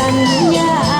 สัญญา